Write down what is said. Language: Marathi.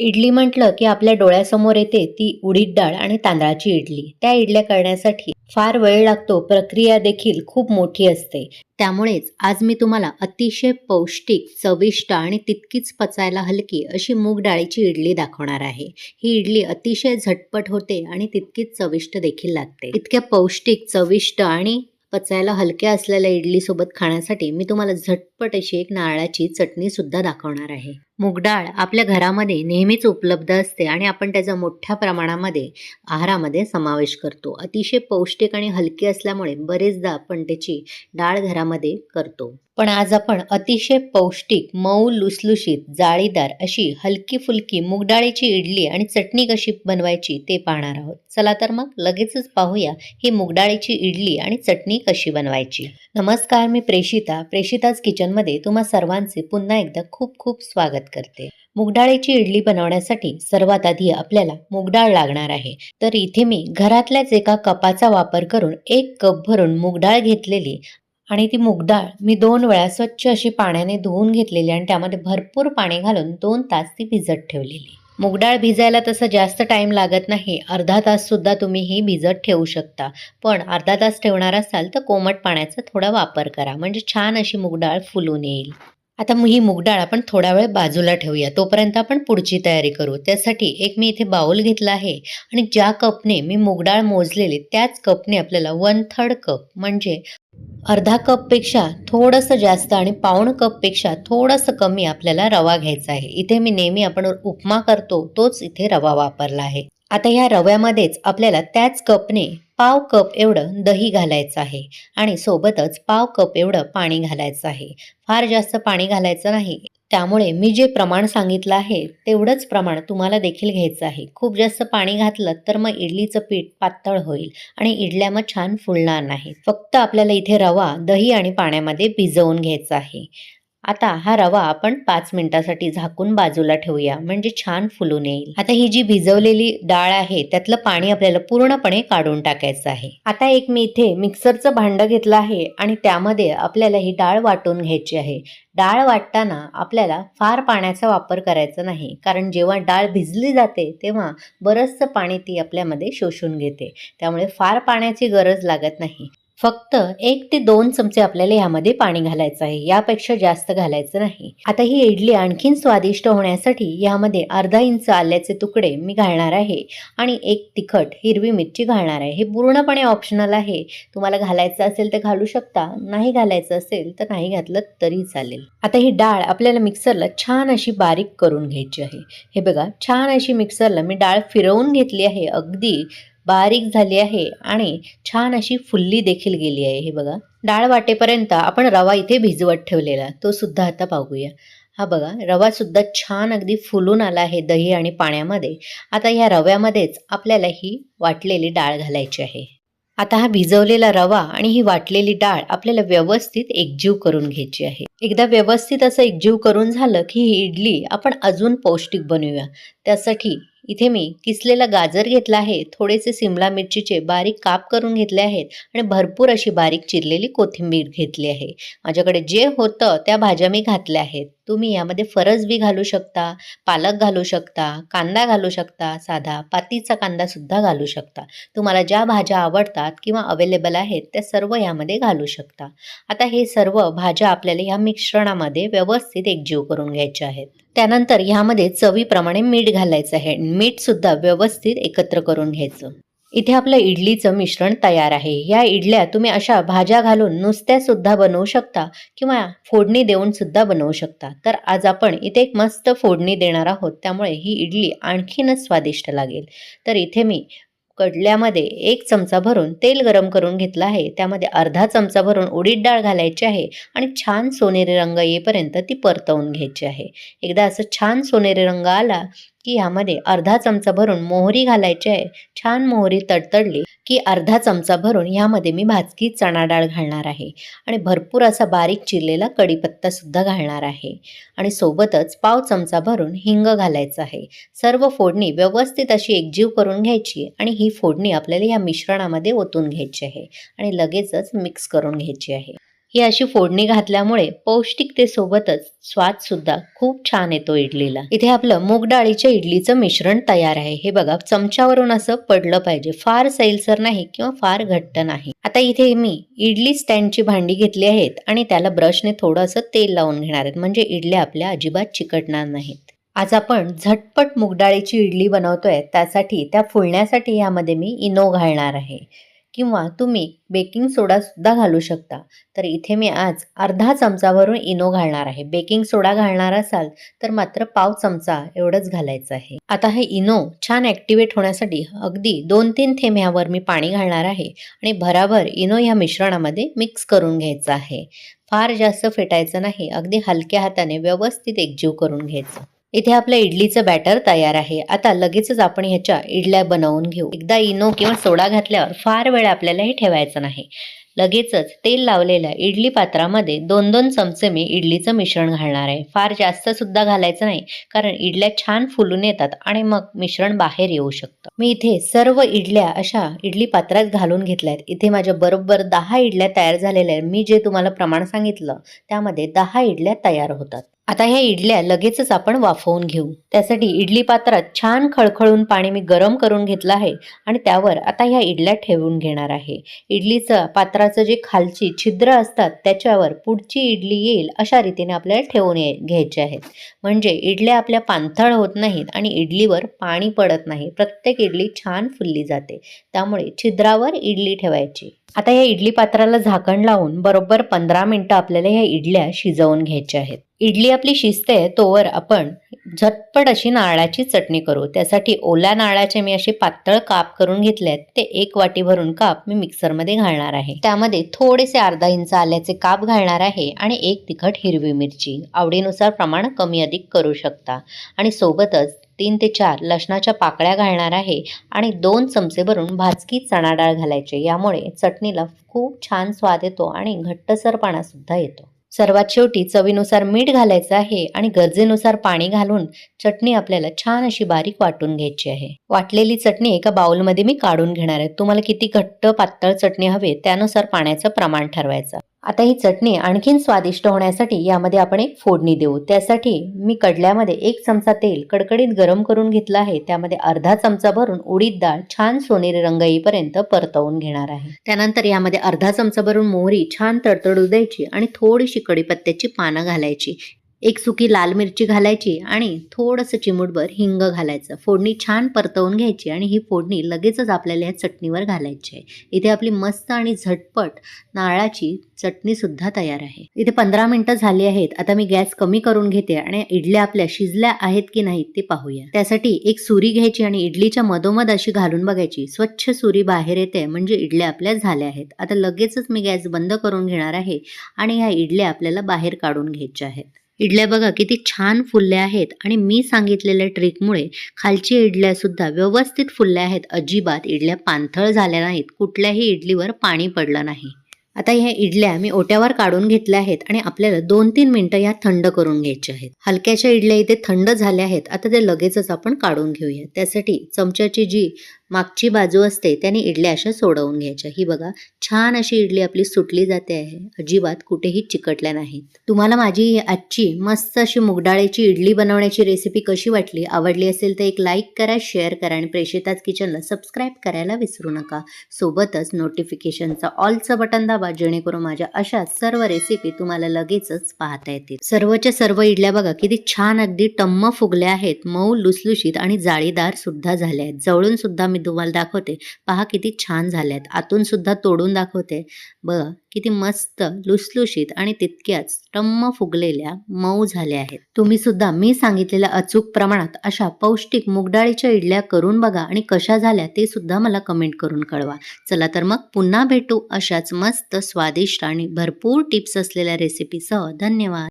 इडली म्हटलं की आपल्या डोळ्यासमोर येते ती उडीद डाळ आणि तांदळाची इडली. त्या इडल्या करण्यासाठी फार वेळ लागतो प्रक्रिया देखील खूप मोठी असते. त्यामुळेच आज मी तुम्हाला अतिशय पौष्टिक चविष्ट आणि तितकीच पचायला हलकी अशी मूग डाळीची इडली दाखवणार आहे. ही इडली अतिशय झटपट होते आणि तितकीच चविष्ट देखील लागते. इतक्या पौष्टिक चविष्ट आणि पचायला हलक्या असलेल्या इडलीसोबत खाण्यासाठी मी तुम्हाला झटपट अशी एक नारळाची चटणी सुद्धा दाखवणार आहे. डाळ आपल्या घरामध्ये नेहमीच उपलब्ध असते आणि आपण त्याचा मोठ्या प्रमाणामध्ये आहारामध्ये समावेश करतो. अतिशय पौष्टिक आणि हलकी असल्यामुळे बरेचदा आपण त्याची डाळ घरामध्ये करतो. पण आज आपण अतिशय पौष्टिक मऊ लुसलुशीत जाळीदार अशी हलकी फुलकी मुगडाळीची इडली आणि चटणी कशी बनवायची ते पाहणार आहोत. चला तर मग लगेचच पाहूया ही मुगडाळीची इडली आणि चटणी कशी बनवायची. नमस्कार मी प्रेषिता. प्रेषिताज किचनमध्ये तुम्हा सर्वांचे पुन्हा एकदा खूप खूप स्वागत करते. मूगडाळीची इडली बनवण्यासाठी सर्वात आधी आपल्याला मूगडाळ लागणार आहे. तर इथे मी घरातल्याच एका कपाचा वापर करून एक कप भरून मूगडाळ घेतलेली आणि ती मूगडाळ मी दोन वेळा स्वच्छ अशी पाण्याने धुवून घेतलेली आणि त्यामध्ये भरपूर पाणी घालून दोन तास ती भिजत ठेवलेली. मूगडाळ भिजायला तसं जास्त टाईम लागत नाही. अर्धा तास सुद्धा तुम्ही ही भिजत ठेवू शकता. पण अर्धा तास ठेवणार असाल तर कोमट पाण्याचा थोडा वापर करा. म्हणजे छान अशी मूगडाळ फुलून येईल. आता मग ही मूगडाळ आपण थोडा वेळ बाजूला ठेवूया. तोपर्यंत आपण पुढची तयारी करू. त्यासाठी एक मी इथे बाउल घेतला आहे आणि ज्या कपने मी मूगडाळ मोजलेली त्याच कपने आपल्याला वन थर्ड कप म्हणजे अर्धा कपपेक्षा थोडंसं जास्त आणि पाऊण कपपेक्षा थोडंसं कमी आपल्याला रवा घ्यायचा आहे. इथे मी नेहमी आपण उपमा करतो तोच इथे रवा वापरला आहे. आता ह्या रव्यामध्येच आपल्याला त्याच कपने पाव कप एवढं दही घालायचं आहे. आणि सोबतच पाव कप एवढं पाणी घालायचं आहे. फार जास्त पाणी घालायचं नाही. त्यामुळे मी जे प्रमाण सांगितलं आहे तेवढंच प्रमाण तुम्हाला देखील घ्यायचं आहे. खूप जास्त पाणी घातलं तर मग इडलीचं पीठ पातळ होईल आणि इडल्या मग छान फुलणार नाही फक्त आपल्याला इथे रवा दही आणि पाण्यामध्ये भिजवून घ्यायचा आहे. आता हा रवा आपण पाच मिनिटासाठी झाकून बाजूला ठेवूया. म्हणजे छान फुलून येईल. आता ही जी भिजवलेली डाळ आहे त्यातलं पाणी आपल्याला पूर्णपणे काढून टाकायचं आहे. आता एक मी इथे मिक्सरचं भांडं घेतलं आहे आणि त्यामध्ये आपल्याला ही डाळ वाटून घ्यायची आहे. डाळ वाटताना आपल्याला फार पाण्याचा वापर करायचा नाही. कारण जेव्हा डाळ भिजली जाते तेव्हा बरंचसं पाणी ती आपल्यामध्ये शोषून घेते. त्यामुळे फार पाण्याची गरज लागत नाही. फक्त एक ते दोन चमचे आपल्याला यामध्ये पाणी घालायचं आहे. यापेक्षा जास्त घालायचं नाही. आता ही इडली आणखीन स्वादिष्ट होण्यासाठी यामध्ये अर्धा इंच आल्याचे तुकडे मी घालणार आहे आणि एक तिखट हिरवी मिरची घालणार आहे. हे पूर्णपणे ऑप्शनल आहे. तुम्हाला घालायचं असेल तर घालू शकता. नाही घालायचं असेल तर नाही घातलं तरी चालेल. आता ही डाळ आपल्याला मिक्सरला छान अशी बारीक करून घ्यायची आहे. हे बघा छान अशी मिक्सरला मी डाळ फिरवून घेतली आहे. अगदी बारीक झाली आहे आणि छान अशी फुल्ली देखील गेली आहे. हे बघा डाळ वाटेपर्यंत आपण रवा इथे भिजवत ठेवलेला तो सुद्धा आता पाहूया. हा बघा रवा सुद्धा छान अगदी फुलून आला आहे दही आणि पाण्यामध्ये. आता ह्या रव्यामध्येच आपल्याला ही वाटलेली डाळ घालायची आहे. आता हा भिजवलेला रवा आणि ही वाटलेली डाळ आपल्याला व्यवस्थित एकजीव करून घ्यायची आहे. एकदा व्यवस्थित असं एकजीव करून झालं की ही इडली आपण अजून पौष्टिक बनवूया. त्यासाठी इथे मी किसलेला गाजर घेतला आहे. थोडेसे सिमला मिरचीचे बारीक काप करून घेतले आहेत आणि भरपूर अशी बारीक चिरलेली कोथिंबीर घेतली आहे. माझ्याकडे जे होतं त्या भाज्या मी घातल्या आहेत. तुम्ही यामध्ये फरसबी घालू शकता पालक घालू शकता कांदा घालू शकता साधा पातीचा कांदासुद्धा घालू शकता. तुम्हाला ज्या भाज्या आवडतात किंवा अवेलेबल आहेत त्या सर्व यामध्ये घालू शकता. आता हे सर्व भाज्या आपल्याला ह्या मिश्रणामध्ये व्यवस्थित एकजीव करून घ्यायच्या आहेत. त्यानंतर ह्यामध्ये चवीप्रमाणे मीठ घालायचं आहे. मीठ सुद्धा व्यवस्थित एकत्र करून घ्यायचं. इथे आपलं इडलीचं मिश्रण तयार आहे. या इडल्या तुम्ही अशा भाज्या घालून नुसत्या सुद्धा बनवू शकता किंवा फोडणी देऊन सुद्धा बनवू शकता. तर आज आपण इथे एक मस्त फोडणी देणार आहोत. त्यामुळे ही इडली आणखीनच स्वादिष्ट लागेल. तर इथे मी कडल्यामध्ये एक चमचा भरून तेल गरम करून घेतलं आहे. त्यामध्ये अर्धा चमचा भरून उडीद डाळ घालायची आहे आणि छान सोनेरी रंग येईपर्यंत ती परतवून घ्यायची आहे. एकदा असं छान सोनेरी रंग आला की यामध्ये अर्धा चमचा भरून मोहरी घालायची आहे. छान मोहरी तडतडली की अर्धा चमचा भरून ह्यामध्ये मी भाजकी चणा डाळ घालणार आहे. आणि भरपूर असा बारीक चिरलेला कढीपत्तासुद्धा घालणार आहे. आणि सोबतच पाव चमचा भरून हिंग घालायचं आहे. सर्व फोडणी व्यवस्थित अशी एकजीव करून घ्यायची आणि ही फोडणी आपल्याला या मिश्रणामध्ये ओतून घ्यायची आहे. आणि लगेचच मिक्स करून घ्यायची आहे. ही अशी फोडणी घातल्यामुळे पौष्टिकतेसोबतच स्वाद सुद्धा खूप छान येतो इडलीला. इथे आपलं मूग डाळीच्या इडलीचं मिश्रण तयार आहे. हे बघा चमच्यावरून असं पडलं पाहिजे. फार सैलसर नाही किंवा फार घट्ट नाही. आता इथे मी इडली स्टँडची भांडी घेतली आहेत आणि त्याला ब्रशने थोडंसं तेल लावून घेणार आहेत. म्हणजे इडल्या आपल्या अजिबात चिकटणार नाहीत. आज आपण झटपट मुगडाळीची इडली बनवतोय. त्यासाठी त्या फुलण्यासाठी यामध्ये मी इनो घालणार आहे. किंवा तुम्ही बेकिंग सोडा सुद्धा घालू शकता. तर इथे मी आज अर्धा चमचावरून इनो घालणार आहे. बेकिंग सोडा घालणार असाल तर मात्र पाव चमचा एवढंच घालायचं आहे. आता हे इनो छान ॲक्टिवेट होण्यासाठी अगदी दोन तीन थेंब ह्यावर मी पाणी घालणार आहे आणि भराभर इनो या मिश्रणामध्ये मिक्स करून घ्यायचं आहे. फार जास्त फेटायचं नाही. अगदी हलक्या हाताने व्यवस्थित एकजीव करून घ्यायचं. इथे आपलं इडलीचं बॅटर तयार आहे. आता लगेचच आपण ह्याच्या इडल्या बनवून घेऊ. एकदा इनो किंवा सोडा घातल्यावर फार वेळ आपल्याला हे ठेवायचं नाही. लगेचच तेल लावलेल्या इडली पात्रामध्ये दोन दोन चमचे मी इडलीचं मिश्रण घालणार आहे. फार जास्त सुद्धा घालायचं नाही कारण इडल्या छान फुलून येतात आणि मग मिश्रण बाहेर येऊ शकतं. मी इथे सर्व इडल्या अशा इडली पात्रात घालून घेतल्या आहेत इथे माझ्या बरोबर दहा इडल्या तयार झालेल्या आहेत. मी जे तुम्हाला प्रमाण सांगितलं त्यामध्ये दहा इडल्या तयार होतात. आता ह्या इडल्या लगेचच आपण वाफवून घेऊ. त्यासाठी इडली पात्रात छान खळखळून पाणी मी गरम करून घेतलं आहे आणि त्यावर आता ह्या इडल्या ठेवून घेणार आहे. इडलीचं पात्राचं जे खालची छिद्र असतात त्याच्यावर पुढची इडली येईल अशा रीतीने आपल्याला ठेवून घ्यायचे आहेत. म्हणजे इडल्या आपल्या पाणथळ होत नाहीत आणि इडलीवर पाणी पडत नाही. प्रत्येक इडली छान फुलली जाते. त्यामुळे छिद्रावर इडली ठेवायची. आता या इडली पात्राला झाकण लावून बरोबर पंधरा मिनटं आपल्याला ह्या इडल्या शिजवून घ्यायच्या आहेत. इडली आपली शिजते तोवर आपण झटपट अशी नारळाची चटणी करू. त्यासाठी ओल्या नारळाचे मी असे पातळ काप करून घेतले आहेत ते एक वाटी भरून काप मी मिक्सरमध्ये घालणार आहे. त्यामध्ये थोडेसे अर्धा इंच आल्याचे काप घालणार आहे आणि एक तिखट हिरवी मिरची. आवडीनुसार प्रमाण कमी अधिक करू शकता. आणि सोबतच तीन ते चार लसणाच्या पाकळ्या घालणार आहे आणि दोन चमचे भरून भाजकी चणा डाळ घालायचे. यामुळे चटणीला खूप छान स्वाद येतो आणि घट्टसरपणा सुद्धा येतो. सर्वात शेवटी चवीनुसार मीठ घालायचं आहे आणि गरजेनुसार पाणी घालून चटणी आपल्याला छान अशी बारीक वाटून घ्यायची आहे. वाटलेली चटणी एका बाउलमध्ये मी काढून घेणार आहे. तुम्हाला किती घट्ट पातळ चटणी हवे त्यानुसार पाण्याचं प्रमाण ठरवायचं. आता ही चटणी आणखीन स्वादिष्ट होण्यासाठी यामध्ये आपण एक फोडणी देऊ. त्यासाठी मी कडल्यामध्ये एक चमचा तेल कडकडीत गरम करून घेतलं आहे. त्यामध्ये अर्धा चमचा भरून उडीद डाळ छान सोनेरी रंग येईपर्यंत परतवून घेणार आहे. त्यानंतर यामध्ये अर्धा चमचा भरून मोहरी छान तडतडू द्यायची आणि थोडीशी कडीपत्त्याची पानं घालायची. एक सुकी लाल मिरची घालायची आणि थोडंसं चिमूटभर हिंग घालायचं. फोडणी छान परतवून घ्यायची आणि ही फोडणी लगेचच आपल्याला या चटणीवर घालायची आहे. इथे आपली मस्त आणि झटपट नारळाची चटणीसुद्धा तयार आहे. इथे पंधरा मिनटं झाली आहेत. आता मी गॅस कमी करून घेते आणि इडल्या आपल्या शिजल्या आहेत की नाहीत ते पाहूया. त्यासाठी एक सुरी घ्यायची आणि इडलीच्या मधोमध अशी घालून बघायची. स्वच्छ सुरी बाहेर येते म्हणजे इडल्या आपल्या झाल्या आहेत. आता लगेचच मी गॅस बंद करून घेणार आहे आणि ह्या इडल्या आपल्याला बाहेर काढून घ्यायच्या आहेत. इडल्या बघा किती छान फुलल्या आहेत. आणि मी सांगितलेल्या ट्रिकमुळे खालची इडल्या सुद्धा व्यवस्थित फुलल्या आहेत. अजिबात इडल्या पाणथळ झाल्या नाहीत. कुठल्याही इडलीवर पाणी पडलं नाही. आता ह्या इडल्या मी ओट्यावर काढून घेतल्या आहेत आणि आपल्याला दोन तीन मिनिटं या थंड करून घ्यायच्या आहेत. हलक्याच्या इडल्या इथे थंड झाल्या आहेत. आता ते लगेचच आपण काढून घेऊया. त्यासाठी चमच्याची जी मागची बाजू असते त्याने इडल्या अशा सोडवून घ्यायच्या. ही बघा छान अशी इडली आपली सुटली जाते आहे. अजिबात कुठेही चिकटल्या नाहीत. तुम्हाला माझी आजची मस्त अशी मुगडाळीची इडली बनवण्याची रेसिपी कशी वाटली आवडली असेल तर एक लाईक करा शेअर करा आणि प्रेषिताज किचनला सबस्क्राईब करायला विसरू नका. सोबतच नोटिफिकेशनचा ऑलचं बटन दाबा जेणेकरून माझ्या अशा सर्व रेसिपी तुम्हाला लगेचच पाहता येतील. सर्वच्या सर्व इडल्या बघा किती छान अगदी टम्म फुगल्या आहेत. मऊ लुसलुशीत आणि जाळीदार सुद्धा झाल्या आहेत. जवळून सुद्धा मी तुम्हाला दाखवते. पहा किती छान झाल्यात. आतून सुद्धा तोडून दाखवते. बघा किती मस्त लुसलुशीत आणि तितक्याच टम्म फुगलेल्या मऊ झाल्या आहेत. तुम्ही सुद्धा मी सांगितलेल्या अचूक प्रमाणात अशा पौष्टिक मुगडाळीच्या इडल्या करून बघा आणि कशा झाल्या ते सुद्धा मला कमेंट करून कळवा. चला तर मग पुन्हा भेटू अशाच मस्त स्वादिष्ट आणि भरपूर टिप्स असलेल्या रेसिपीसह धन्यवाद.